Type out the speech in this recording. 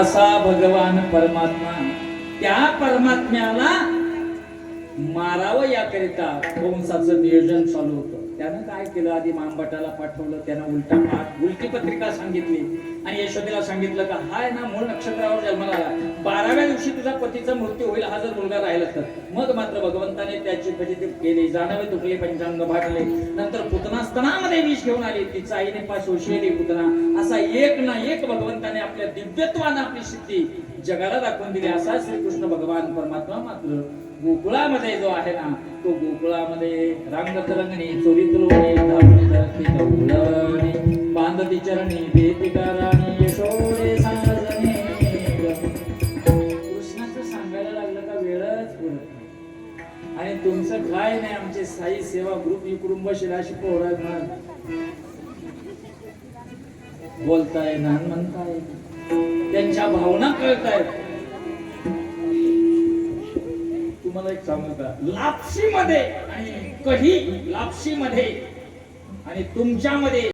असा भगवान परमात्मा त्या परमात्म्याला मारावं याकरिता कंसाचं नियोजन चालू होतं. त्यानं काय केलं? आधी मामभटाला पाठवलं त्यानं उलटा पाठ उलटी पत्रिका सांगितली. आणि यशोदेला सांगितलं का हाय ना मूळ नक्षत्रावर जन्माला बाराव्या दिवशी तुझा पतीचा मृत्यू होईल हा जर मुलगा राहिला तर. मग मात्र भगवंताने त्याची फजिती केली. जाणवे तुटले पंचांग भागले. नंतर पुतना विष घेऊन आली तिचा आईने पास शोषलेली पुतना असा एक ना एक भगवंताने आपल्या दिव्यत्वानं आपली सिद्धी जगाला दाखवून दिली. असा श्रीकृष्ण भगवान परमात्मा मात्र गोकुळामध्ये जो आहे ना तो गोकुळामध्ये रांग तरंगणी चोरी लोणी धावणी धरती बांधती चरणी बेतिका आणि तुमचं काय नाही आमचे साई सेवा ग्रुप कुटुंब शिराशी पोहरा बोलताय नान म्हणताय. त्यांच्या भावना कळतायत. तुम्हाला एक सांगू का? लापशी मध्ये आणि कधी? लापशी मध्ये आणि तुमच्यामध्ये.